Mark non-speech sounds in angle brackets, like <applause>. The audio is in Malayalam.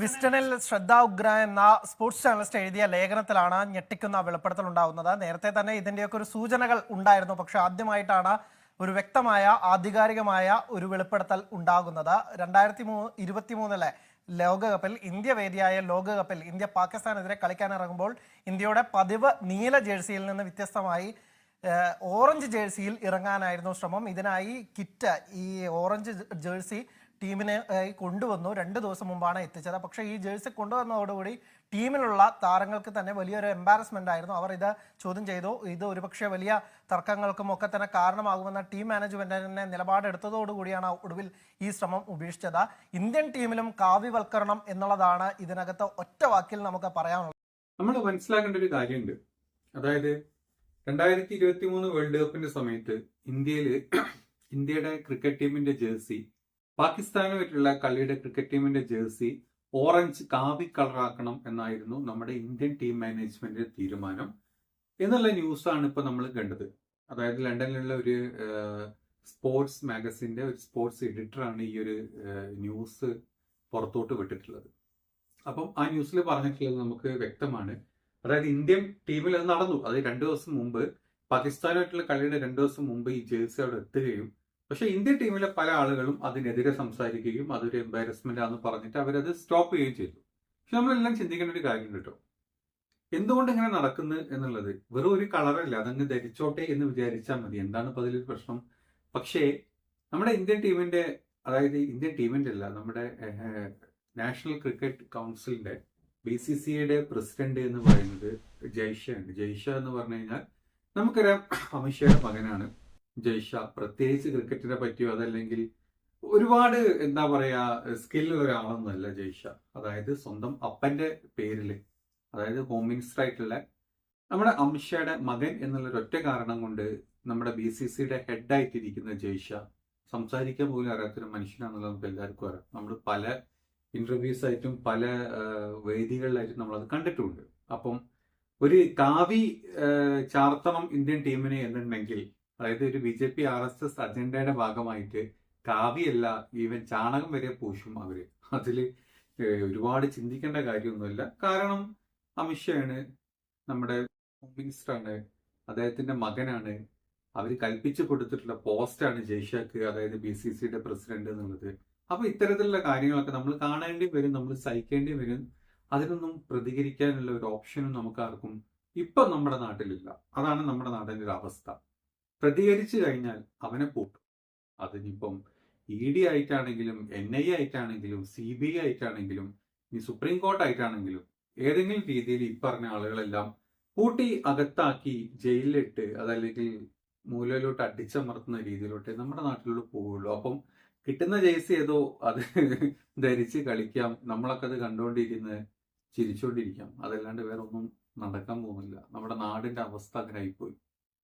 വിസ്റ്റണിൽ ശ്രദ്ധ ഉഗ്ര എന്ന സ്പോർട്സ് ജേർണലിസ്റ്റ് എഴുതിയ ലേഖനത്തിലാണ് ഞെട്ടിക്കുന്ന വെളിപ്പെടുത്തൽ ഉണ്ടാകുന്നത്. നേരത്തെ തന്നെ ഇതിന്റെയൊക്കെ ഒരു സൂചനകൾ ഉണ്ടായിരുന്നു. പക്ഷെ ആദ്യമായിട്ടാണ് ഒരു വ്യക്തമായ ആധികാരികമായ ഒരു വെളിപ്പെടുത്തൽ ഉണ്ടാകുന്നത്. രണ്ടായിരത്തി മൂ ഇരുപത്തി മൂന്നിലെ ലോകകപ്പിൽ ഇന്ത്യ വേദിയായ ലോകകപ്പിൽ ഇന്ത്യ പാകിസ്ഥാനെതിരെ കളിക്കാനിറങ്ങുമ്പോൾ ഇന്ത്യയുടെ പതിവ് നീല ജേഴ്സിയിൽ നിന്ന് വ്യത്യസ്തമായി ഓറഞ്ച് ജേഴ്സിയിൽ ഇറങ്ങാനായിരുന്നു ശ്രമം. ഇതിനായി കിറ്റ് ഈ ഓറഞ്ച് ജേഴ്സി ടീമിനെ കൊണ്ടുവന്നു. രണ്ട് ദിവസം മുമ്പാണ് എത്തിച്ചത്. പക്ഷേ ഈ ജേഴ്സി കൊണ്ടുവന്നതോടുകൂടി ടീമിലുള്ള താരങ്ങൾക്ക് തന്നെ വലിയൊരു എംബാരസ്മെന്റ് ആയിരുന്നു. അവർ ഇത് ചോദ്യം ചെയ്തു. ഇത് ഒരുപക്ഷെ വലിയ തർക്കങ്ങൾക്കും ഒക്കെ തന്നെ കാരണമാകുമെന്ന ടീം മാനേജ്മെന്റ് തന്നെ നിലപാടെടുത്തതോടുകൂടിയാണ് ഒടുവിൽ ഈ ശ്രമം ഉപേക്ഷിച്ചത്. ഇന്ത്യൻ ടീമിലും കാവ്യവൽക്കരണം എന്നുള്ളതാണ് ഇതിനകത്ത് ഒറ്റ വാക്കിൽ നമുക്ക് പറയാനുള്ളത്. നമ്മൾ മനസ്സിലാക്കേണ്ട ഒരു കാര്യമുണ്ട്. അതായത് രണ്ടായിരത്തി ഇരുപത്തി മൂന്ന് വേൾഡ് കപ്പിന്റെ സമയത്ത് ഇന്ത്യയിൽ ഇന്ത്യയുടെ ക്രിക്കറ്റ് ടീമിന്റെ ജേഴ്സി പാകിസ്ഥാനുമായിട്ടുള്ള കളിയുടെ ക്രിക്കറ്റ് ടീമിന്റെ ജേഴ്സി ഓറഞ്ച് കാവി കളറാക്കണം എന്നായിരുന്നു നമ്മുടെ ഇന്ത്യൻ ടീം മാനേജ്മെന്റിന്റെ തീരുമാനം. എന്നുള്ള ന്യൂസാണ് ഇപ്പൊ നമ്മൾ കണ്ടത്. അതായത് ലണ്ടനിലുള്ള ഒരു സ്പോർട്സ് മാഗസിന്റെ ഒരു സ്പോർട്സ് എഡിറ്ററാണ് ഈ ഒരു ന്യൂസ് പുറത്തോട്ട് വിട്ടിട്ടുള്ളത്. അപ്പം ആ ന്യൂസിൽ പറഞ്ഞിട്ടുള്ളത് നമുക്ക് വ്യക്തമാണ്. അതായത് ഇന്ത്യൻ ടീമിൽ അത് നടന്നു. അത് രണ്ടു ദിവസം മുമ്പ് പാകിസ്ഥാനുമായിട്ടുള്ള കളിയുടെ രണ്ടു ദിവസം മുമ്പ് ഈ ജേഴ്സി അവിടെ എത്തുകയും പക്ഷെ ഇന്ത്യൻ ടീമിലെ പല ആളുകളും അതിനെതിരെ സംസാരിക്കുകയും അതൊരു എംബാരസ്മെന്റ് ആണെന്ന് പറഞ്ഞിട്ട് അവരത് സ്റ്റോപ്പ് ചെയ്യുകയും ചെയ്തു. പക്ഷെ നമ്മളെല്ലാം ചിന്തിക്കേണ്ട ഒരു കാര്യം കേട്ടോ എന്തുകൊണ്ട് ഇങ്ങനെ നടക്കുന്നു എന്നുള്ളത് വെറും ഒരു കളറല്ല അതങ്ങ് ധരിച്ചോട്ടെ എന്ന് വിചാരിച്ചാൽ മതി. എന്താണ് ഇപ്പൊ അതിലൊരു പ്രശ്നം? പക്ഷേ നമ്മുടെ ഇന്ത്യൻ ടീമിന്റെ അതായത് ഇന്ത്യൻ ടീമിന്റെ അല്ല നമ്മുടെ നാഷണൽ ക്രിക്കറ്റ് കൗൺസിലിന്റെ ബി സി സിയുടെ പ്രസിഡന്റ് എന്ന് പറയുന്നത് ജയ്ഷയാണ് ജയ്ഷ എന്ന് പറഞ്ഞു കഴിഞ്ഞാൽ നമുക്കറിയാം അമിത്ഷയുടെ മകനാണ്. ജയ്ഷ പ്രത്യേകിച്ച് ക്രിക്കറ്റിനെ പറ്റിയോ അതല്ലെങ്കിൽ ഒരുപാട് എന്താ പറയാ സ്കില്ലുള്ള ഒരാളൊന്നുമല്ല ജയ്ഷ. അതായത് സ്വന്തം അപ്പന്റെ പേരിൽ അതായത് ഹോം മിനിസ്റ്റർ ആയിട്ടുള്ള നമ്മുടെ അംഷയുടെ മകൻ എന്നുള്ള ഒറ്റ കാരണം കൊണ്ട് നമ്മുടെ ബി സി സിയുടെ ഹെഡായിട്ടിരിക്കുന്ന ജയ്ഷ സംസാരിക്കാൻ പോലും അറിയാത്തൊരു മനുഷ്യനാണെന്നുള്ളത് നമുക്ക് എല്ലാവർക്കും അറിയാം. നമ്മൾ പല ഇന്റർവ്യൂസ് ആയിട്ടും പല വേദികളിലായിട്ടും നമ്മളത് കണ്ടിട്ടുണ്ട്. അപ്പം ഒരു കാവി ചാർത്തണം ഇന്ത്യൻ ടീമിനെ എന്നുണ്ടെങ്കിൽ അതായത് ഒരു B J P R S S അജണ്ടയുടെ ഭാഗമായിട്ട് കാവിയല്ല ഈവൻ ചാണകം വരെ പൂശും അവർ. അതിൽ ഒരുപാട് ചിന്തിക്കേണ്ട കാര്യമൊന്നുമില്ല. കാരണം അമിഷയാണ് നമ്മുടെ മിനിസ്റ്ററാണ് അദ്ദേഹത്തിന്റെ മകനാണ്. അവർ കൽപ്പിച്ചു കൊടുത്തിട്ടുള്ള പോസ്റ്റാണ് ജയ്ഷാക്ക് അതായത് ബി സി സിയുടെ പ്രസിഡന്റ് എന്നുള്ളത്. അപ്പൊ ഇത്തരത്തിലുള്ള കാര്യങ്ങളൊക്കെ നമ്മൾ കാണേണ്ടി വരും നമ്മൾ സഹിക്കേണ്ടി വരും. അതിനൊന്നും പ്രതികരിക്കാനുള്ള ഒരു ഓപ്ഷനും നമുക്ക് ആർക്കും ഇപ്പൊ നമ്മുടെ നാട്ടിലില്ല. അതാണ് നമ്മുടെ നാടിന്റെ ഒരു അവസ്ഥ. പ്രതികരിച്ചു കഴിഞ്ഞാൽ അവനെ പൂട്ടും. അതിനിപ്പം ഇ ഡി ആയിട്ടാണെങ്കിലും എൻ ഐ ആയിട്ടാണെങ്കിലും സി ബി ഐ ആയിട്ടാണെങ്കിലും ഇനി സുപ്രീം കോർട്ട് ആയിട്ടാണെങ്കിലും ഏതെങ്കിലും രീതിയിൽ ഈ പറഞ്ഞ ആളുകളെല്ലാം പൂട്ടി അകത്താക്കി ജയിലിലിട്ട് അതല്ലെങ്കിൽ മൂലയിലോട്ട് അടിച്ചമർത്തുന്ന രീതിയിലോട്ട് നമ്മുടെ നാട്ടിലോട്ട് പോവുള്ളൂ. അപ്പം കിട്ടുന്ന ജേഴ്സി ഏതോ അത് <laughs> ധരിച്ച് കളിക്കാം. നമ്മളൊക്കെ അത് കണ്ടുകൊണ്ടിരുന്ന് ചിരിച്ചുകൊണ്ടിരിക്കാം അതല്ലാണ്ട് വേറെ ഒന്നും നടക്കാൻ പോകുന്നില്ല. നമ്മുടെ നാടിന്റെ അവസ്ഥ അങ്ങനെ ആയിപ്പോയി